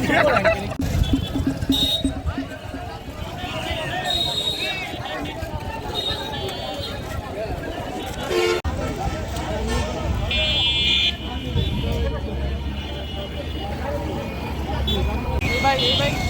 Đi bay, đi bay.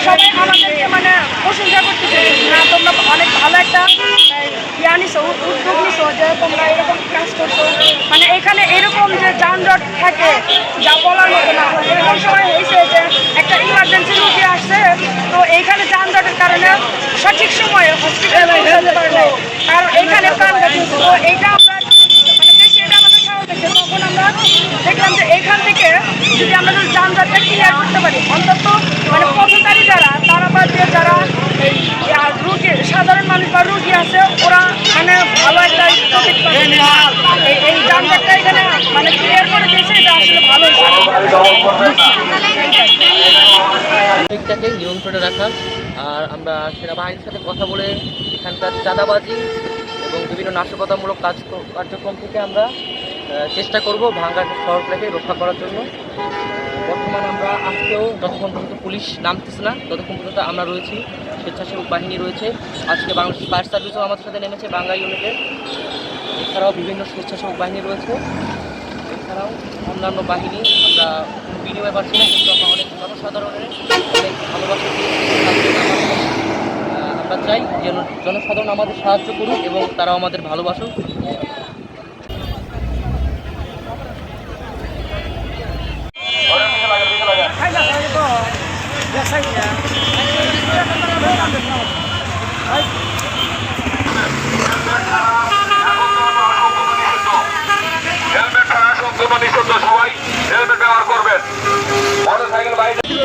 সবাই আমাদেরকে মানে প্রশংসা করতেছে না তোমরা অনেক ভালো একটা ইয়া নিছো উদ্যোগ নিছো যে তোমরা এরকম কাজ করছ। মানে এখানে এরকম যে যানজট থাকে, যা বলার মতো না। এরকম সময় হয়েছে যে, একটা ইমার্জেন্সি রুগী আসছে, তো এইখানে যানজটের কারণে সঠিক সময়ে হসপিটালে পৌঁছাতে পারে আর এইখানে প্রাণ গেছে তো এইটা আমরা মানে বেশি এটা আমাদের খাওয়া তখন আমরা দেখলাম যে এইখান থেকে যদি আমরা যদি যানজটটা ক্লিয়ার করতে পারি, অন্তত মানে পথচারী যারা তারা বা যে যারা এই আর রুগী সাধারণ মানুষ বা রুগী আছে ওরা মানে ভালো একটা প্রফিট পাবে এই- নিয়ন্ত্রণে রাখা। আর আমরা সেনাবাহিনীর সাথে কথা বলে এখানকার চাঁদাবাজি এবং বিভিন্ন নাশকতামূলক কাজ কার্যক্রম থেকে আমরা চেষ্টা করব ভাঙ্গার শহরটাকে রক্ষা করার জন্য। বর্তমানে আমরা আজকেও যতক্ষণ পর্যন্ত পুলিশ নামতেছে না, ততক্ষণ পর্যন্ত আমরা রয়েছি। স্বেচ্ছাসেবক বাহিনী রয়েছে। আজকে বাংলাদেশ ফায়ার সার্ভিসও আমাদের সাথে নেমেছে বাংলা ইউনিটের। এছাড়াও বিভিন্ন স্বেচ্ছাসেবক বাহিনী রয়েছে। এছাড়াও অন্যান্য বাহিনী, আমরা বিনিময় পাচ্ছি না, কিন্তু আমরা অনেক জনসাধারণের অনেক ভালোবাসা তার আমরা চাই যেন জনসাধারণ আমাদের সাহায্য করুক এবং তারাও আমাদের ভালোবাসুক।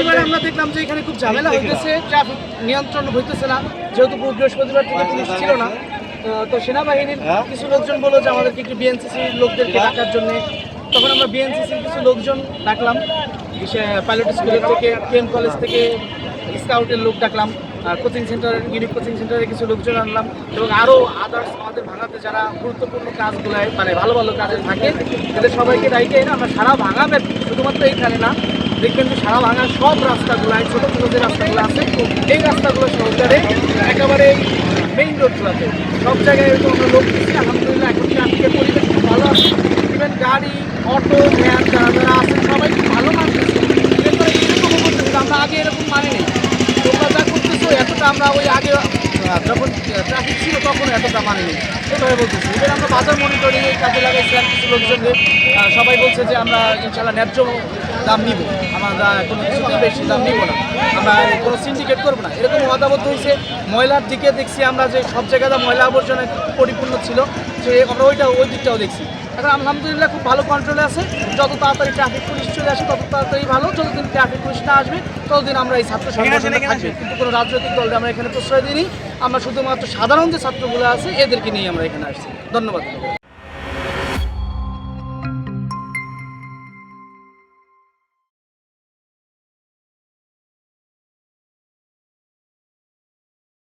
এবারে আমরা দেখলাম যে এখানে খুব ঝামেলা হইতেছে ট্রাফিক নিয়ন্ত্রণ হইতেছে না যেহেতু বৃহস্পতিবার থেকে পুলিশ ছিল না। তো সেনাবাহিনীর কিছু লোকজন বলল যে আমাদেরকে একটু বিএনসিসি লোকদেরকে ডাকার জন্য। তখন আমরা বিএনসিসির কিছু লোকজন ডাকলাম। পাইলট স্কুলের থেকে কেএম কলেজ থেকে স্কাউটের লোক ডাকলাম। কোচিং সেন্টার ইউনিক কোচিং সেন্টারে কিছু লোকজন আনলাম এবং আরও আদার্স আমাদের ভাঙাতে যারা গুরুত্বপূর্ণ কাজগুলায় মানে ভালো ভালো কাজে থাকে তাদের সবাইকে দায়িত্ব এনে আমরা সারা ভাঙা ব্যাপী শুধুমাত্র এইখানে না দেখবেন যে সারা ভাঙার সব রাস্তাগুলায় ছোটো ছোটো যে রাস্তাগুলো আছে, এই রাস্তাগুলো সহকারে একেবারে মেইন রোড চলাতে সব জায়গায় এরকম আমরা লোক দিচ্ছি আলহামদুলিল্লাহ, এখন ট্রাফিকের পরিবেশ খুব ভালো আছে। ইভেন গাড়ি অটো ভ্যান যারা যারা আছেন, সবাই খুব ভালো মানতেছে এরকমও করতেছে আমরা আগে এরকম মানিনি। তোমরা যা করতেছো, এতটা আমরা ওই আগে যখন ট্রাফিক ছিল, তখন এতটা মানিনি। এভাবে বলতেছি। এবার আমরা বাজার মনিটরিং এই কাজে লাগাইছিলাম কিছু লোকজনদের সবাই বলছে যে আমরা ইনশাল্লাহ ন্যায্য দাম নিব। আমরা কোনো কিছুতেই বেশি দাম নিব না। আমরা কোনো সিন্ডিকেট করব না। এরকম মতাবদ্ধ হয়েছে ময়লার দিকে দেখছি আমরা যে সব জায়গাতে ময়লা আবর্জনা পরিপূর্ণ ছিল যে আমরা ওইটা ওই দিকটাও দেখছি। এখন আলহামদুলিল্লাহ খুব ভালো কন্ট্রোলে আছে। যত তাড়াতাড়ি ট্রাফিক পুলিশ চলে আসে তত তাড়াতাড়ি ভালো। যতদিন ট্রাফিক পুলিশ না আসবে ততদিন আমরা এই ছাত্র সংগঠনে থাকবে। কিন্তু কোনো রাজনৈতিক দলকে আমরা এখানে প্রশ্রয় দিইনি। আমরা শুধুমাত্র সাধারণ যে ছাত্রগুলো আছে এদেরকে নিয়ে আমরা এখানে আসছি। ধন্যবাদ।